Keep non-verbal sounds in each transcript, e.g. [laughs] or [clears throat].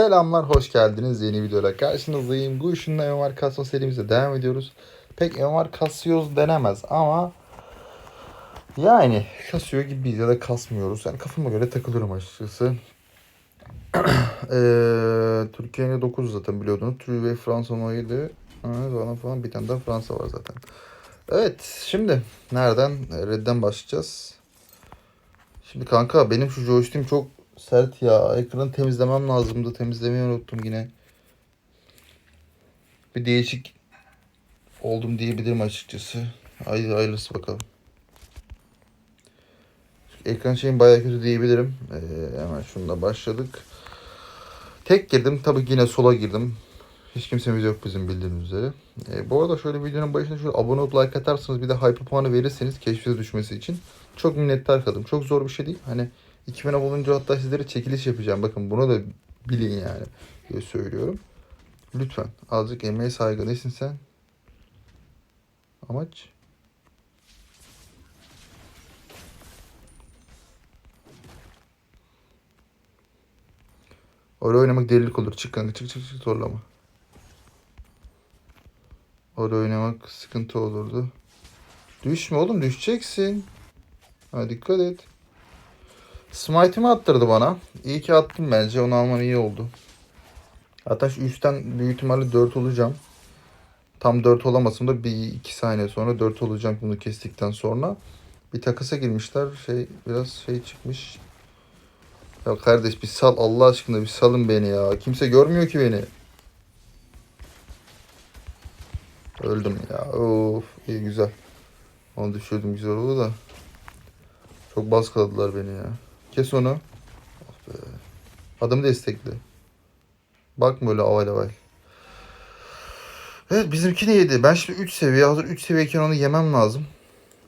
Selamlar, hoş geldiniz yeni videoyla karşınızdayım. Guşun'la MMR Casio serimize devam ediyoruz. Pek MMR Casio denemez ama yani kasıyor gibiyiz ya da kasmıyoruz. Yani kafama göre takılıyorum açıkçası. Eee [clears throat] Türkiye'nin 9 zaten biliyordunuz. Türkiye ve Fransa 17. Falan falan bir tane daha Fransa var zaten. Evet şimdi nereden? Red'den başlayacağız. Şimdi kanka benim şu joystick'im çok sert ya. Ekranı temizlemem lazımdı. Temizlemeyi unuttum yine. Bir değişik oldum diyebilirim açıkçası. Haydi hayırlısı bakalım. Ekran şeyim bayağı kötü diyebilirim. Ee, hemen şununla başladık. Tek girdim. Tabii yine sola girdim. Hiç kimsemiz yok bizim bildiğiniz üzere. Ee, bu arada şöyle videonun başına şöyle abone olup like atarsanız bir de hype puanı verirseniz keşfete düşmesi için çok minnettar kalırım. Çok zor bir şey değil. Hani 2000 olunca hatta sizlere çekiliş yapacağım. Bakın bunu da bilin yani diye söylüyorum. Lütfen azıcık emeğe saygı. Nesin sen? Amaç? Oraya oynamak delilik olur. Çık kanka çık çık çık zorlama. Oraya oynamak sıkıntı olurdu. Düşme oğlum düşeceksin. Ha dikkat et. Smite'imi attırdı bana. İyi ki attım bence. Onu alman iyi oldu. Hatta şu üstten büyük ihtimalle 4 olacağım. Tam 4 olamasam da bir 2 saniye sonra 4 olacağım bunu kestikten sonra. Bir takasa girmişler. Şey biraz şey çıkmış. Ya kardeş bir sal Allah aşkına bir salın beni ya. Kimse görmüyor ki beni. Öldüm ya. Of iyi güzel. Onu düşürdüm güzel oldu da. Çok baskıladılar beni ya. Kes onu. Be. Adamı destekle. Bakma öyle aval aval. Evet bizimki de yedi. Ben şimdi 3 seviye hazır 3 seviyeyken onu yemem lazım.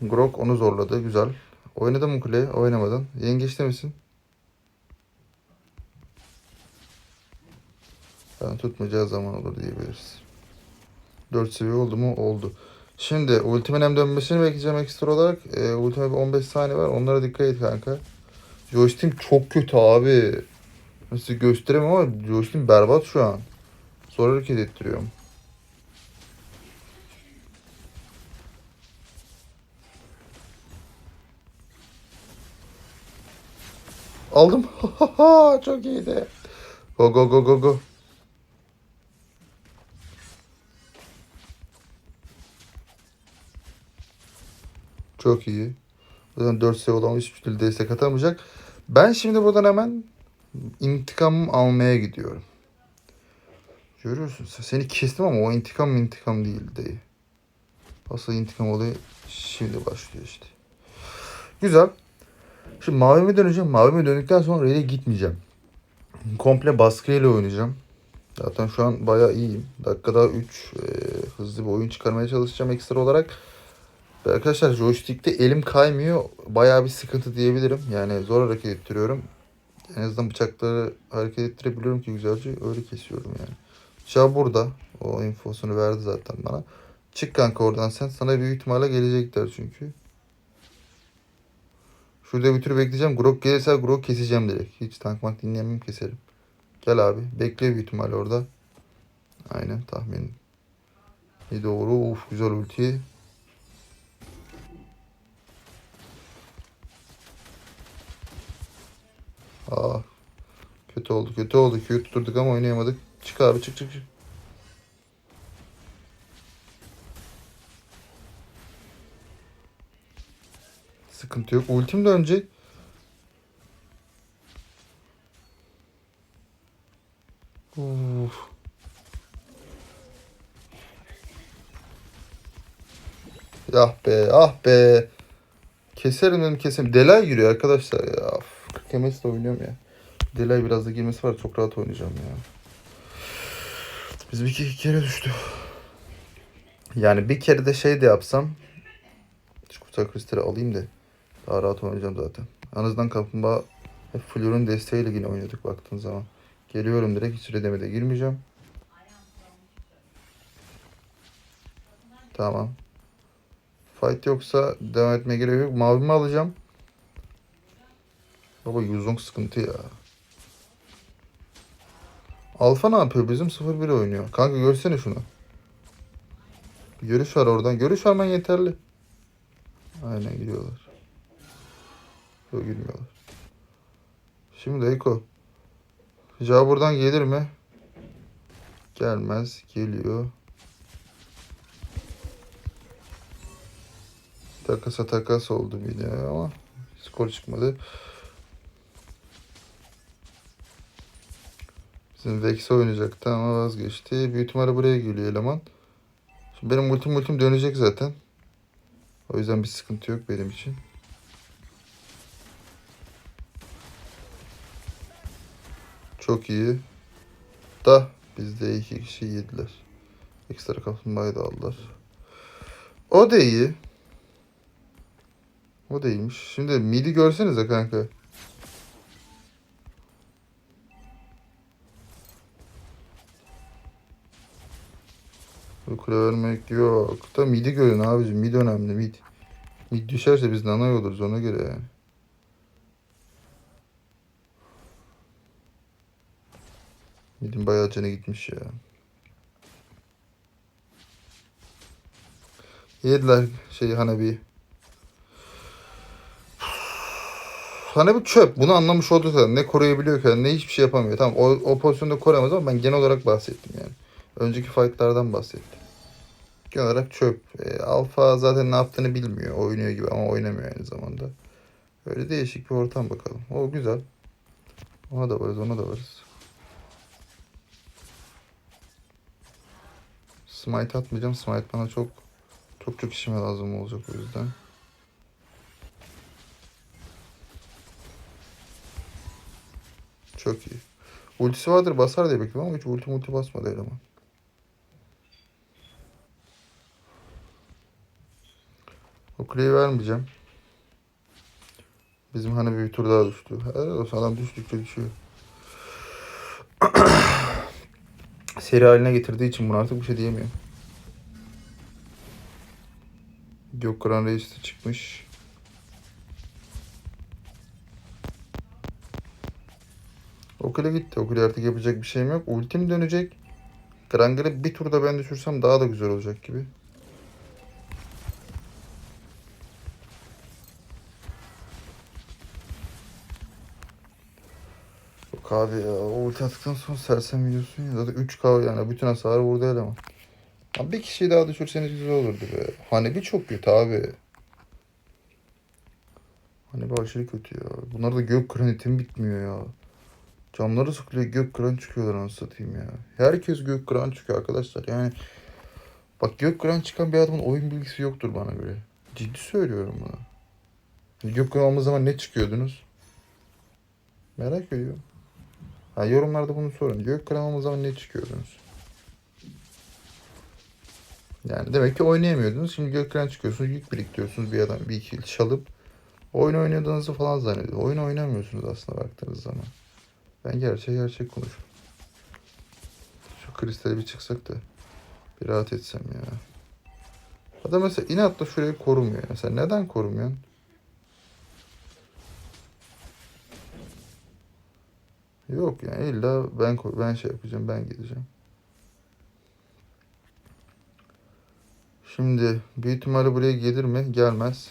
Grok onu zorladı. Güzel. Oynadın mı kule? Oynamadın. Yengeçte misin? Ben tutmayacağı zaman olur diyebiliriz. 4 seviye oldu mu? Oldu. Şimdi ultimin dönmesini bekleyeceğim ekstra olarak. E, ultime bir 15 saniye var. Onlara dikkat et kanka. Joystick'im çok kötü abi. Nasıl gösteremem ama joystick'im berbat şu an. Zor hareket ettiriyorum. Aldım. [laughs] çok iyiydi. Go go go go go. Çok iyi. Zaten 4 seviye olan hiçbir türlü destek atamayacak. Ben şimdi buradan hemen intikam almaya gidiyorum. Görüyorsun sen. Seni kestim ama o intikam intikam değil dayı. Asıl intikam olayı şimdi başlıyor işte. Güzel. Şimdi mavime döneceğim. Mavime döndükten sonra raid'e gitmeyeceğim. Komple baskıyla oynayacağım. Zaten şu an bayağı iyiyim. Dakikada 3 e, hızlı bir oyun çıkarmaya çalışacağım ekstra olarak. Arkadaşlar joystick'te elim kaymıyor. Bayağı bir sıkıntı diyebilirim. Yani zor hareket ettiriyorum. En azından bıçakları hareket ettirebiliyorum ki güzelce öyle kesiyorum yani. Bıçağı burada. O infosunu verdi zaten bana. Çık kanka oradan sen. Sana büyük ihtimalle gelecekler çünkü. Şurada bir tür bekleyeceğim. Grok gelirse Grok keseceğim direkt. Hiç tankmak dinleyemem keserim. Gel abi. Bekliyor büyük ihtimalle orada. Aynen tahmin. İyi doğru. Uf güzel ulti. Aa. Kötü oldu kötü oldu. Q'yu tuturduk ama oynayamadık. Çık abi çık çık çık. Sıkıntı yok. Ultim dönecek. Uf. Ah be ah be. Keserim dedim keserim. Delay giriyor arkadaşlar ya. Of, 40 MS de oynuyorum ya. Delay biraz da girmesi var. Çok rahat oynayacağım ya. Bizim iki, iki kere düştü. Yani bir kere de şey de yapsam. Şu kutsal kristali alayım da. Daha rahat oynayacağım zaten. En azından kaplumbağa hep Flor'un desteğiyle yine oynadık baktığın zaman. Geliyorum direkt hiç süre demede girmeyeceğim. Tamam. Fight yoksa devam etmeye gerek yok. Mavimi alacağım. Baba Yuzong sıkıntı ya. Alfa ne yapıyor bizim? 0-1 oynuyor. Kanka görsene şunu. Görüş var oradan. Görüş vermen yeterli. Aynen gidiyorlar. Yok girmiyorlar. Şimdi Eko. Ja buradan gelir mi? Gelmez. Geliyor. Takasa takas oldu bir de ama skor çıkmadı. Bizim Vex oynayacaktı ama vazgeçti. Büyük ihtimalle buraya geliyor eleman. Şimdi benim ultim ultim dönecek zaten. O yüzden bir sıkıntı yok benim için. Çok iyi. Da bizde iki kişi yediler. Ekstra kaplumbağayı da aldılar. O da iyi. O da iyiymiş. Şimdi midi görsenize kanka. Kule vermek yok. Da midi görün abicim. Mid önemli mid. Mid düşerse biz nanay oluruz ona göre yani. Midin bayağı canı gitmiş ya. Yediler şeyi Hanebi'yi. Hanebi çöp. Bunu anlamış oldu zaten. Ne koruyabiliyor ki ne hiçbir şey yapamıyor. Tamam o, o pozisyonda koruyamaz ama ben genel olarak bahsettim yani. Önceki fightlardan bahsettim. Genel olarak çöp. E, Alfa zaten ne yaptığını bilmiyor. Oynuyor gibi ama oynamıyor aynı zamanda. Öyle değişik bir ortam bakalım. O güzel. Ona da varız, ona da varız. Smite atmayacağım. Smite bana çok çok çok işime lazım olacak o yüzden. Çok iyi. Ultisi vardır basar diye bekliyorum ama hiç ulti multi basmadı eleman. O kuleyi vermeyeceğim. Bizim hani bir tur daha düştü. Helal olsun adam düştükçe düşüyor. [coughs] Seri haline getirdiği için bunu artık bir şey diyemiyorum. Gökhan Reis de çıkmış. O kule gitti. O kule artık yapacak bir şeyim yok. Ultim dönecek. Granger'ı bir turda ben düşürsem daha da güzel olacak gibi. Abi ya. O ulti attıktan sonra sersem yiyorsun ya. Zaten 3K yani. Bütün hasarı vurdu eleman. Abi bir kişiyi daha düşürseniz güzel olurdu be. Hanebi çok kötü abi. Hanebi aşırı kötü ya. Bunlar da gök granitim bitmiyor ya. Camları sıkılıyor gök kıran çıkıyorlar anasını satayım ya. Herkes gök kıran çıkıyor arkadaşlar. Yani bak gök kıran çıkan bir adamın oyun bilgisi yoktur bana göre. Ciddi söylüyorum bunu. Gök kıran olmadığı zaman ne çıkıyordunuz? Merak ediyorum. Ha, yorumlarda bunu sorun. Gök kıran olmadığı zaman ne çıkıyordunuz? Yani demek ki oynayamıyordunuz. Şimdi gök kıran çıkıyorsunuz. Yük biriktiriyorsunuz bir adam bir iki çalıp oyun oynadığınızı falan zannediyor. Oyun oynamıyorsunuz aslında baktığınız zaman. Ben gerçek gerçek konuşurum. Şu kristale bir çıksak da bir rahat etsem ya. Adam mesela inatla şurayı korumuyor. Mesela neden korumuyorsun? Yok yani illa ben ben şey yapacağım ben gideceğim. Şimdi büyük ihtimalle buraya gelir mi? Gelmez.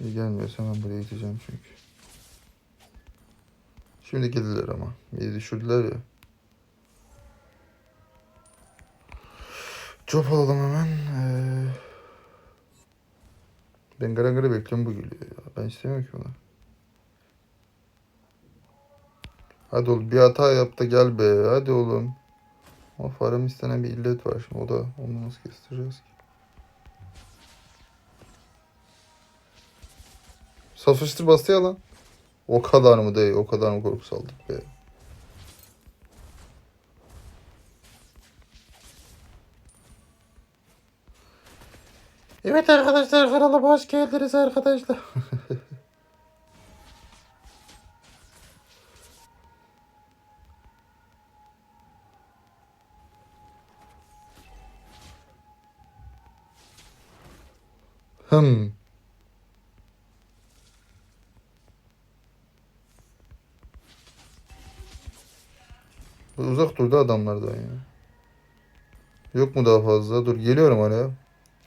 İyi gelmiyorsa ben buraya gideceğim çünkü. Şimdi geldiler ama. İyi düşürdüler ya. Cop alalım hemen. Ee, ben gara gara bekliyorum bu geliyor ya. Ben istemiyorum ki bunu. Hadi oğlum bir hata yap da gel be. Hadi oğlum. Ama Farem istenen bir illet var şimdi. O da onu nasıl kestireceğiz ki? Safıştır bastı ya lan. O kadar mı değil? O kadar mı korku saldık be? Evet arkadaşlar kanalıma hoş geldiniz arkadaşlar. [laughs] Hım. Uzak durdu adamlardan ya. Yok mu daha fazla? Dur geliyorum hala.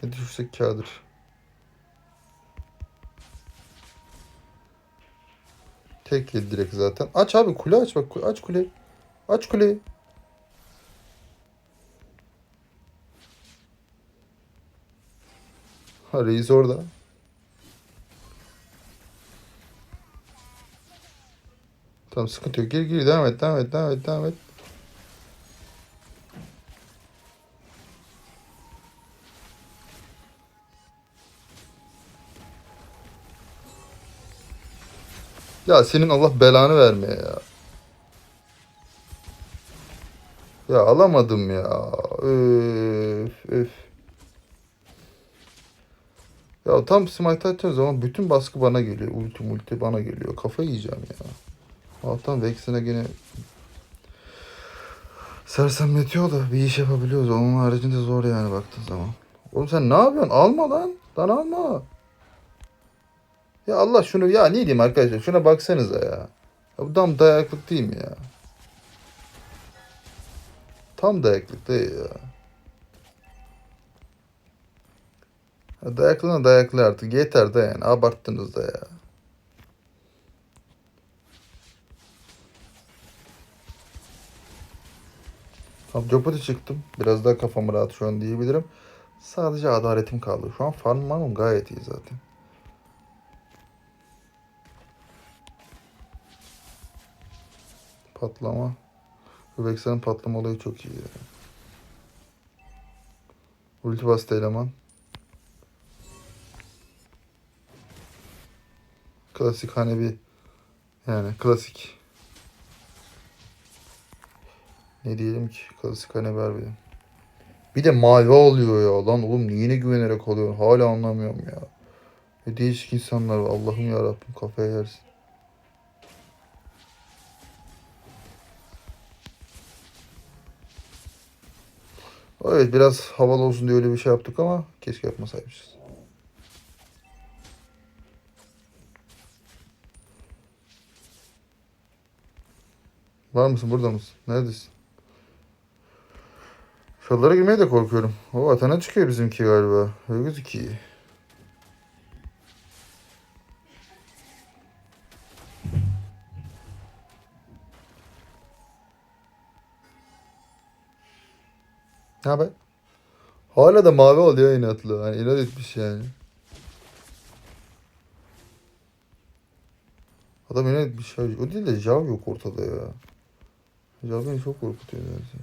Ne düşürsek kârdır. Tek yedi direkt zaten. Aç abi kule aç bak. Aç kule. Aç kuleyi. Ha reis orada. Tamam sıkıntı yok. Gir gir devam et devam et devam et devam et. Ya senin Allah belanı vermeye ya. Ya alamadım ya. Öf öf. Ya tam smite atacağım zaman bütün baskı bana geliyor. Ulti multi bana geliyor. Kafayı yiyeceğim ya. Allah'tan Vex'ine gene sersemletiyor da bir iş yapabiliyoruz. Onun haricinde zor yani baktığın zaman. Oğlum sen ne yapıyorsun? Alma lan. Lan alma. Ya Allah şunu ya ne diyeyim arkadaşlar şuna baksanıza ya. ya bu tam dayaklık değil mi ya? Tam dayaklık değil ya. ya dayaklına dayaklı artık yeter de yani abarttınız da ya. Tamam Jeopardy çıktım. Biraz daha kafam rahat şu an diyebilirim. Sadece adaletim kaldı. Şu an farmım gayet iyi zaten. Patlama. Bu Vexen'in patlama olayı çok iyi ya. Ulti bastı eleman. Klasik hani bir yani klasik. Ne diyelim ki? Klasik hani bir. Bir de mavi oluyor ya lan oğlum neyine güvenerek alıyorsun? Hala anlamıyorum ya. Değişik insanlar var. Allah'ım ya Rabbim kafaya yersin. Evet biraz havalı olsun diye öyle bir şey yaptık ama keşke yapmasaymışız. Var mısın burada mısın? Neredesin? Şallara girmeye de korkuyorum. O atana çıkıyor bizimki galiba. Öyle gözüküyor. Ne haber? Hala da mavi oluyor inatlı. Hani inat etmiş yani. Adam inat etmiş. O değil de Jav yok ortada ya. Jav beni çok korkutuyor nedense.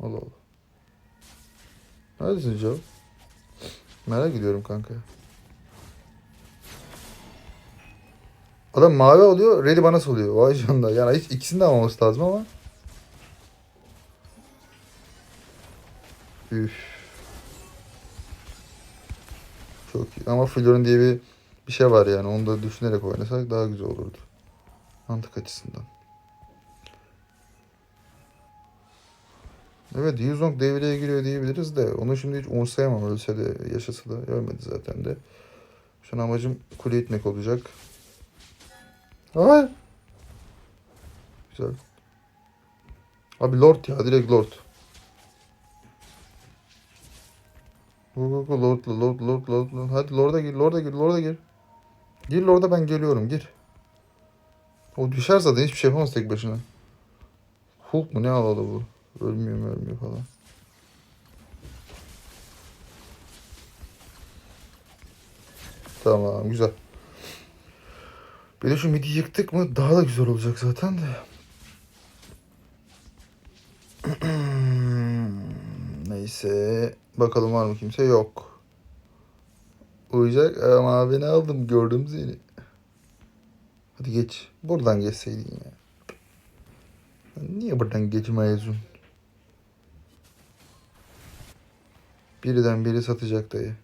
Allah Allah. Neredesin Jav? Merak ediyorum kanka. Adam mavi oluyor, Red'i bana soluyor. Vay canına. Yani hiç ikisini de almaması lazım ama. Üf. Çok iyi. Ama Florin diye bir bir şey var yani. Onu da düşünerek oynasak daha güzel olurdu. Mantık açısından. Evet Yuzong devreye giriyor diyebiliriz de onu şimdi hiç umursayamam ölse de yaşasa da ölmedi zaten de. Şu an amacım kule itmek olacak. Ay. Güzel. Abi Lord ya direkt Lord. Lord Lord Lord Lord Lord. Hadi Lord'a gir Lord'a gir Lord'a gir. Gir Lord'a ben geliyorum gir. O düşer zaten hiçbir şey yapamaz tek başına. Hulk mu ne alalı bu? Ölmüyor mu ölmüyor falan. Tamam güzel. Bir de şu midi yıktık mı daha da güzel olacak zaten de. Neyse. Bakalım var mı kimse? Yok. Uyacak ama abi ne aldım gördüm seni. Hadi geç. Buradan geçseydin ya. Niye buradan geçmiyorsun? Biriden biri satacak dayı.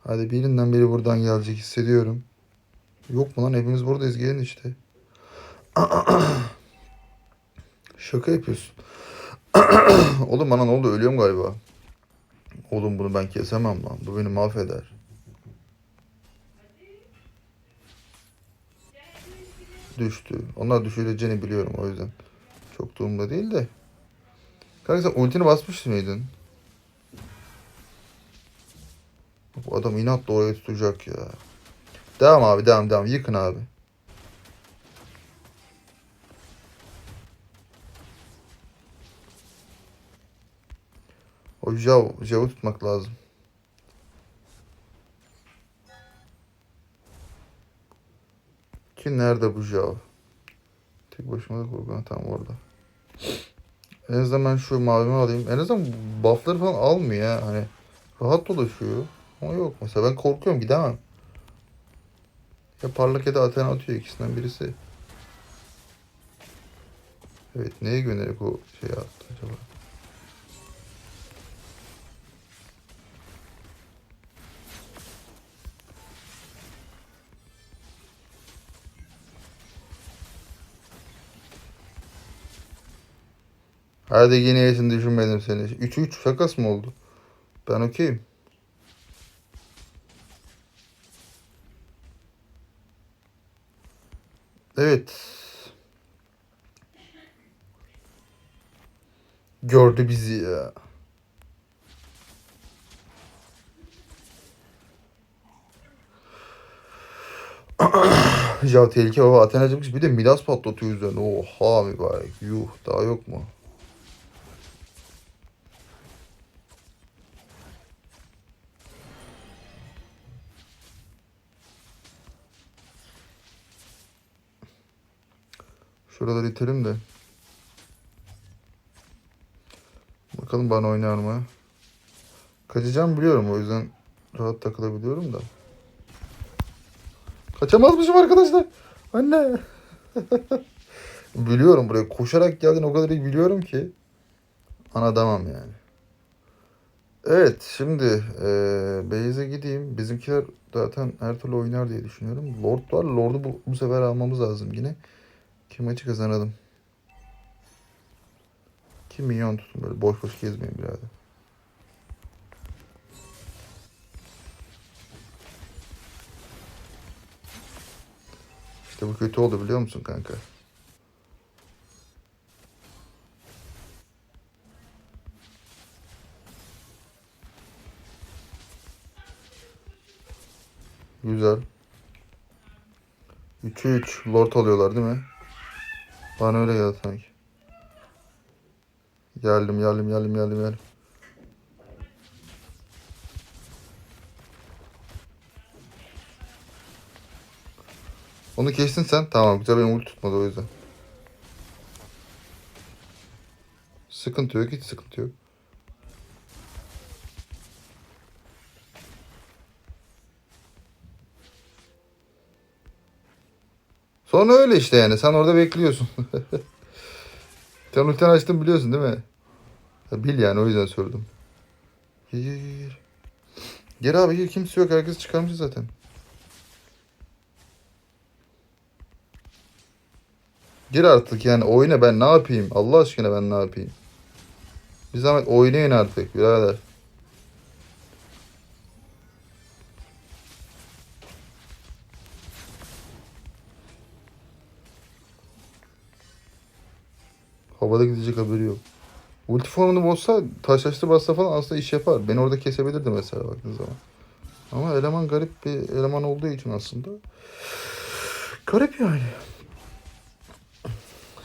Hadi birinden biri buradan gelecek hissediyorum. Yok mu lan hepimiz buradayız gelin işte. [clears throat] Şaka yapıyorsun. [coughs] Oğlum bana ne oldu ölüyorum galiba. Oğlum bunu ben kesemem lan. Bu beni mahveder. düştü. Onlar düşüreceğini biliyorum o yüzden. Çok durumda değil de. Kanka sen ultini basmış mıydın? Bu adam inatla oraya tutacak ya. Devam abi devam devam. Yıkın abi. O Jav, Jav'ı tutmak lazım. Ki nerede bu Jav? Tek başıma da korkan tam orada. En azından ben şu mavimi alayım. En azından buffları falan almıyor ya. Hani rahat dolaşıyor. Ama yok mesela ben korkuyorum gidemem. Ya parlak ya da Athena atıyor ikisinden birisi. Evet neye güvenerek o şey attı acaba? Hadi yine yesin düşünmedim seni. 3-3 şakas mı oldu? Ben okeyim. Evet. Gördü bizi ya. [clears throat] Jav tehlike baba Athena çıkmış bir de Midas patlatıyor üzerine. Oha mübarek. Yuh daha yok mu? Şuraları itelim de. Bakalım bana oynar mı? Kaçacağım biliyorum o yüzden rahat takılabiliyorum da. Kaçamazmışım arkadaşlar. Anne. [laughs] biliyorum buraya koşarak geldin o kadar iyi biliyorum ki. Ana demem yani. Evet şimdi eee Beyze gideyim. Bizimkiler zaten her türlü oynar diye düşünüyorum. Lord var. Lord'u bu, bu sefer almamız lazım yine. Ki maçı kazanalım. Ki minyon tutun böyle boş boş gezmeyin birader. İşte bu kötü oldu biliyor musun kanka? Güzel. 3'e 3 lord alıyorlar değil mi? Bana öyle geldi sanki. Geldim geldim geldim geldim geldim. Onu kestin sen. Tamam güzel benim ulti tutmadı o yüzden. Sıkıntı yok hiç sıkıntı yok. Sonra öyle işte yani. Sen orada bekliyorsun. [laughs] Sen ultini açtın biliyorsun değil mi? Ya bil yani o yüzden sordum. Gir gir abi gir kimse yok herkes çıkarmış zaten. Gir artık yani oyna ben ne yapayım? Allah aşkına ben ne yapayım? Bir zahmet oynayın artık birader. Havada gidecek haberi yok. Ulti formunu bozsa taşlaştı bassa falan aslında iş yapar. Beni orada kesebilirdi mesela baktığın zaman. Ama eleman garip bir eleman olduğu için aslında. Garip yani.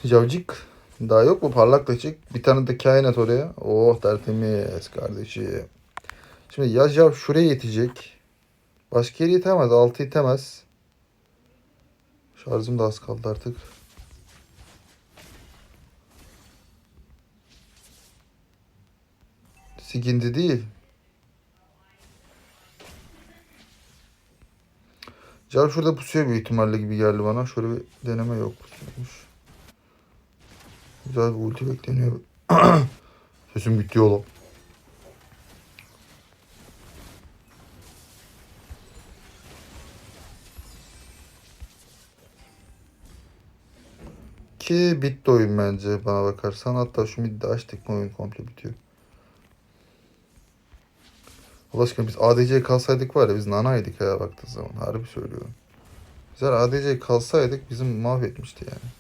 Javcik. Daha yok mu parlaklaşık? Bir tane de kainat oraya. Oh tertemiz kardeşim. Şimdi ya Jav şuraya yetecek. Başka yere yetemez. Altı yetemez. Şarjım da az kaldı artık. Sigindi değil. Jav şurada pusuyor büyük ihtimalle gibi geldi bana. Şöyle bir deneme yok pusuyormuş. Güzel bir ulti bekleniyor. [coughs] Sesim gitti oğlum. Ki bitti oyun bence bana bakarsan. Hatta şu midde açtık mı oyun komple bitiyor. Allah aşkına biz ADC'ye kalsaydık var ya biz nanaydık ya baktığın zaman. Harbi söylüyorum. Bizler ADC kalsaydık bizim mahvetmişti yani.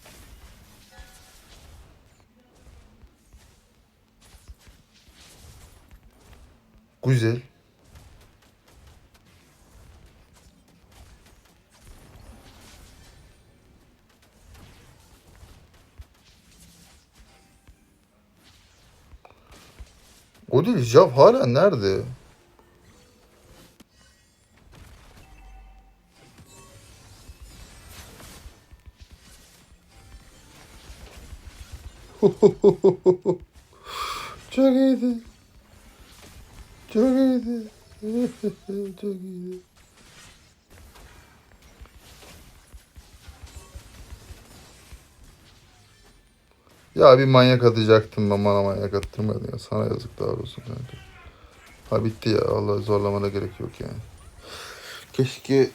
Güzel. O değil, Jav hala nerede? [laughs] Çok iyiydi. Çok iyiydi. [laughs] Çok iyiydi. Ya bir manyak atacaktım ben bana manyak attırmadın ya. Sana yazıklar olsun kanka. Ha bitti ya. Allah zorlamana gerek yok yani. Keşke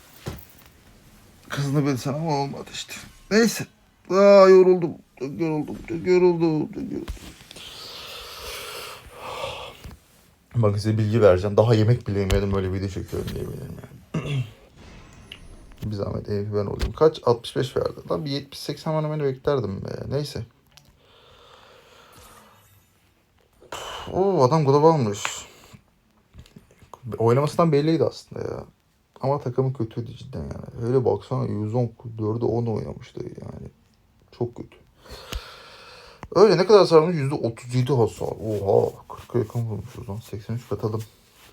kızını bilsen ama olmadı işte. Neyse. Aa yoruldum. Çok yoruldum. Çok yoruldum. Çok yoruldum. Bak size bilgi vereceğim. Daha yemek bile yemedim böyle video çekiyorum diyebilirim yani. [clears throat] bir zahmet ev ben olayım. Kaç? 65 verdi. Lan bir 70-80 manomeni beklerdim be. Neyse. Oo adam globalmış. Oynamasından belliydi aslında ya. Ama takımı kötüydü cidden yani. Öyle baksana 110 4'e 10 oynamıştı yani. Çok kötü. Öyle ne kadar sarılmış? %37 hasar. Oha 40'a yakın vurmuşuz lan. 83 katalım.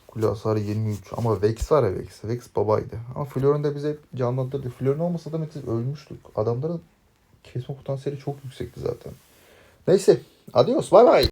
Kule hasarı 23. Ama Vex var ya Vex. Vex babaydı. Ama Flor'un da bize canlandırdı. Flor'un olmasa da biz ölmüştük. Adamların kesme potansiyeli çok yüksekti zaten. Neyse. Adios. Bay bay.